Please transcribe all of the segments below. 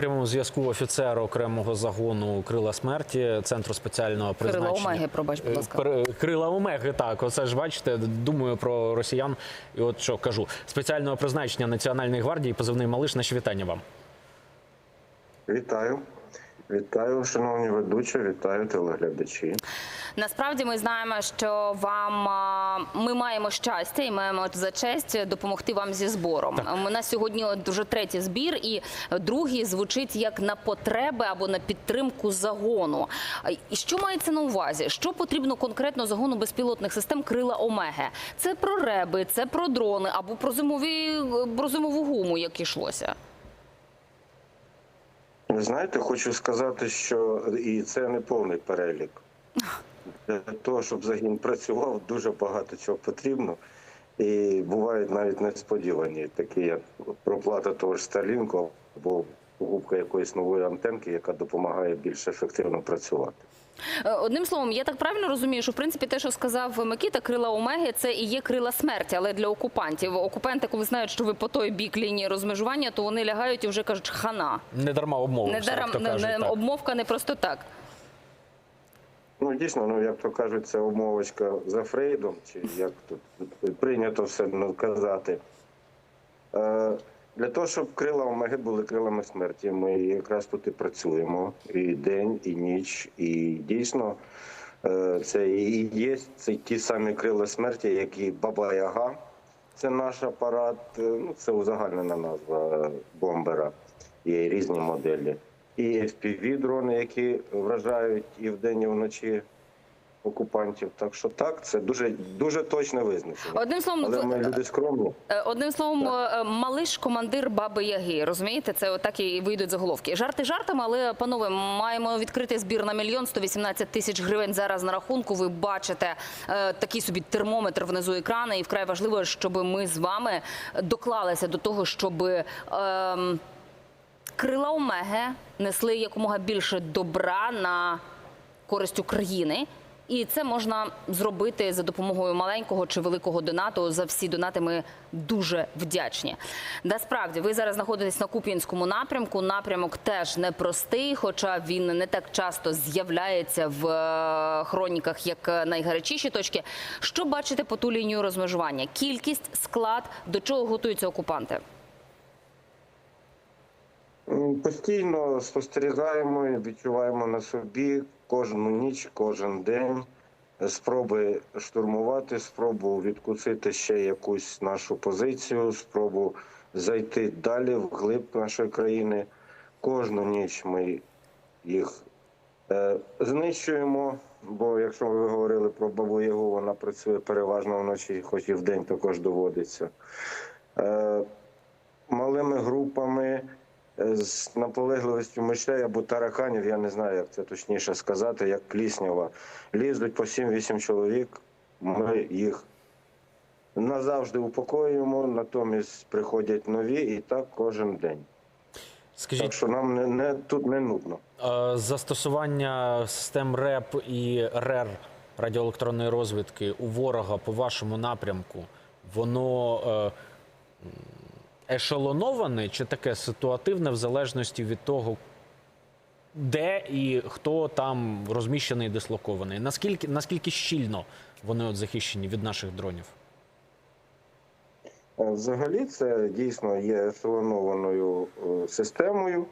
прямому зв'язку офіцер окремого загону Крила смерті центру спеціального призначення. Крила Омеги, пробач, будь Е, ласка. Крила Омеги, так. Оце ж бачите, думаю про росіян. І от що кажу: спеціального призначення Національної гвардії, позивний малиш. Наші вітання вам. Вітаю. Вітаю, шановні ведучі, вітаю телеглядачі. Насправді ми знаємо, що вам ми маємо щастя і маємо за честь допомогти вам зі збором. У нас сьогодні дуже третій збір, і другий звучить як на потреби або на підтримку загону. І що мається на увазі? Що потрібно конкретно загону безпілотних систем Крила Омеги? Це про реби, це про дрони або про зимові про зимову гуму, як ішлося. Ви знаєте, хочу сказати, що і це не повний перелік. Для того, щоб загін працював, дуже багато чого потрібно. І бувають навіть несподівані, такі як проплата того ж Сталінку або покупка якоїсь нової антенки, яка допомагає більш ефективно працювати. Е, Одним словом, я так правильно розумію, що в принципі те, що сказав Микита, крила Омеги, це і є крила смерті, але для окупантів. Окупанти, коли знають, що ви по той бік лінії розмежування, то вони лягають і вже кажуть хана. Не дарма обмовився, Не то не, не- обмовка не просто так. Ну, дійсно, ну як то кажуть, це умовочка за Фрейдом, чи як тут прийнято все ну, казати. Е, для того, щоб крила Омеги були крилами смерті, ми якраз тут і працюємо і день, і ніч. І дійсно, е, це і є це ті самі крила смерті, які Баба Яга. Це наш апарат, е, ну це узагальнена назва бомбера. Є різні моделі. І FPV-дрони, які вражають і вдень, і вночі окупантів. Так що так, це дуже дуже точне визначення. Одним словом, Але ми люди скромні. Е, Одним словом, е, малиш командир баби Яги. Розумієте, це отак і вийдуть заголовки. Жарти жартами, але панове, маємо відкрити збір на мільйон 118 тисяч гривень зараз на рахунку. Ви бачите е, такий собі термометр внизу екрану, і вкрай важливо, щоб ми з вами доклалися до того, щоб. ем, Крила Омеги несли якомога більше добра на користь України. І це можна зробити за допомогою маленького чи великого донату. За всі донати ми дуже вдячні. Насправді, ви зараз знаходитесь на Куп'янському напрямку. Напрямок теж непростий, хоча він не так часто з'являється в е, хроніках, як найгарячіші точки. Що бачите по ту лінію розмежування? Кількість, склад, до чого готуються окупанти? Постійно спостерігаємо і відчуваємо на собі кожну ніч, кожен день спроби штурмувати, спробу відкусити ще якусь нашу позицію, спробу зайти далі вглиб нашої країни. Кожну ніч ми їх е, знищуємо. Бо якщо ви говорили про бабу Ягу, вона працює переважно вночі, хоч і вдень також доводиться. Е, малими групами з наполегливістю мишей або тараканів, я не знаю, як це точніше сказати, як пліснява. Лізуть по 7-8 чоловік, ми їх назавжди упокоюємо, натомість приходять нові і так кожен день. Скажіть, Так що нам не, не тут не нудно. Е, Застосування систем РЕП і РЕР радіоелектронної розвідки у ворога по вашому напрямку, воно е, ешелоноване чи таке ситуативне в залежності від того, де і хто там розміщений і дислокований? Наскільки, наскільки щільно вони от захищені від наших дронів? Е, Взагалі, це дійсно є ешелонованою е, системою,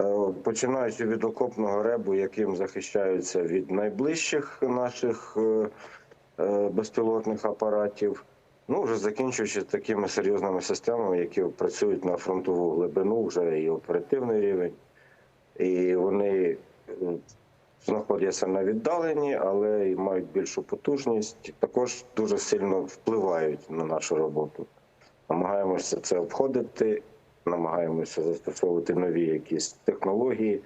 Е, починаючи від окопного ребу, яким захищаються від найближчих наших безпілотних апаратів, ну вже закінчуючи такими серйозними системами, які працюють на фронтову глибину, вже і оперативний рівень, і вони е, знаходяться на віддаленні, але і мають більшу потужність, також дуже сильно впливають на нашу роботу. Намагаємося це обходити, намагаємося застосовувати нові якісь технології,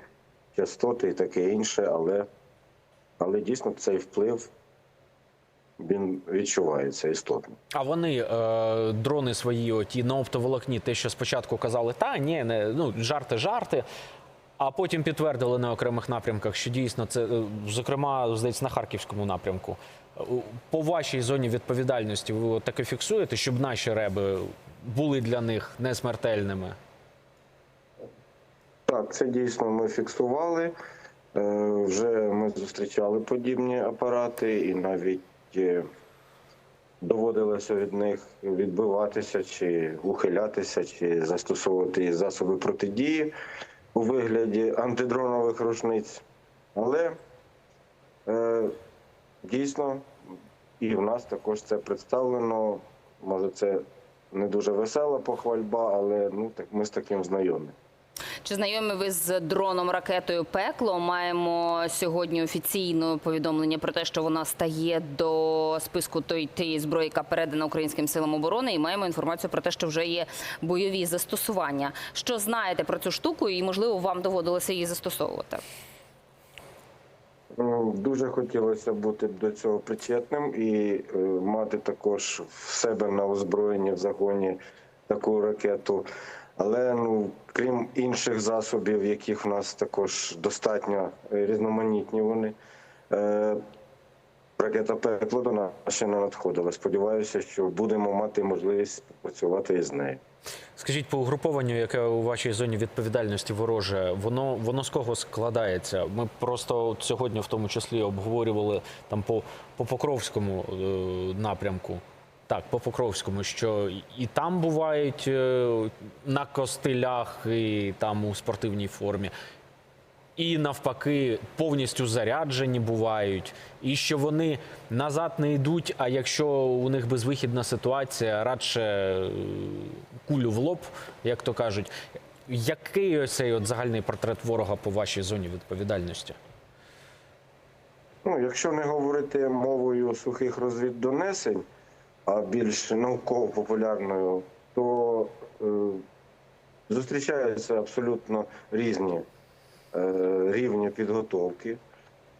частоти і таке інше, але, але дійсно цей вплив він відчувається істотно. А вони е, дрони свої, оті на оптоволокні, те, що спочатку казали, та ні, не ну жарти, жарти. А потім підтвердили на окремих напрямках, що дійсно це, е, зокрема, здається, на харківському напрямку. По вашій зоні відповідальності ви таке фіксуєте, щоб наші реби були для них не смертельними? Так, це дійсно ми фіксували. Е, Вже ми зустрічали подібні апарати і навіть е, доводилося від них відбиватися чи ухилятися, чи застосовувати засоби протидії у вигляді антидронових рушниць. Але е, дійсно і в нас також це представлено. Може, це не дуже весела похвальба, але ну так ми з таким знайомі. Чи знайомі ви з дроном ракетою Пекло? Маємо сьогодні офіційне повідомлення про те, що вона стає до списку той тієї зброї, яка передана українським силам оборони, і маємо інформацію про те, що вже є бойові застосування. Що знаєте про цю штуку, і можливо вам доводилося її застосовувати? Ну, Дуже хотілося бути до цього причетним і е, мати також в себе на озброєнні в загоні таку ракету. Але ну, крім інших засобів, яких в нас також достатньо е, різноманітні вони, е, ракета пекло ще не надходила. Сподіваюся, що будемо мати можливість працювати із нею. Скажіть, по угрупованню, яке у вашій зоні відповідальності вороже, воно воно з кого складається? Ми просто сьогодні, в тому числі, обговорювали там по, по Покровському е, напрямку. Так, по Покровському, що і там бувають е, на костилях, і там у спортивній формі. І навпаки, повністю заряджені бувають, і що вони назад не йдуть. А якщо у них безвихідна ситуація, радше е, кулю в лоб, як то кажуть. Який ось цей от загальний портрет ворога по вашій зоні відповідальності? Ну, якщо не говорити мовою сухих розвіддонесень, а більш науково-популярною, то е, зустрічаються абсолютно різні е, рівні підготовки.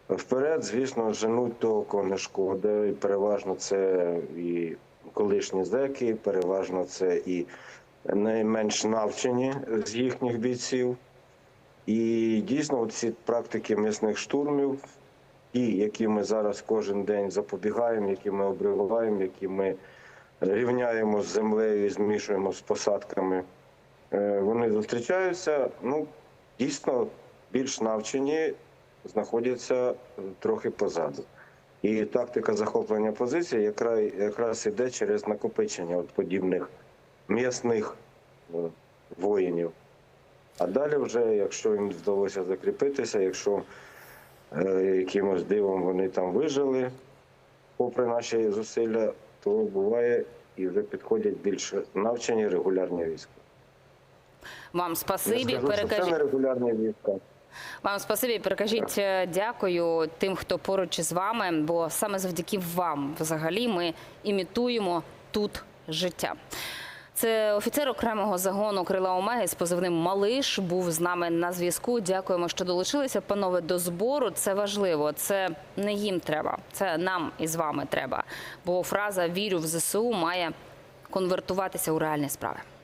Вперед, звісно, женуть того, кого не шкода. І переважно це і колишні зеки, переважно це і найменш навчені з їхніх бійців. І дійсно, ці практики м'ясних штурмів, ті, які ми зараз кожен день запобігаємо, які ми обриваємо, які ми рівняємо з землею і змішуємо з посадками, е, вони зустрічаються. Ну, дійсно, більш навчені знаходяться трохи позаду. І тактика захоплення позицій якраз, якраз іде через накопичення от подібних м'ясних е, воїнів. А далі, вже, якщо їм вдалося закріпитися, якщо якимось дивом вони там вижили, попри наші зусилля, то буває і вже підходять більш навчені регулярні війська. Вам спасибі, що це перекажіть. регулярні війська. Вам спасибі, перекажіть е, дякую тим, хто поруч із вами, бо саме завдяки вам взагалі ми імітуємо тут життя. Це офіцер окремого загону крила Омеги з позивним Малиш був з нами на зв'язку. Дякуємо, що долучилися, панове, до збору. Це важливо. Це не їм треба, це нам із вами треба. Бо фраза Вірю в ЗСУ має конвертуватися у реальні справи.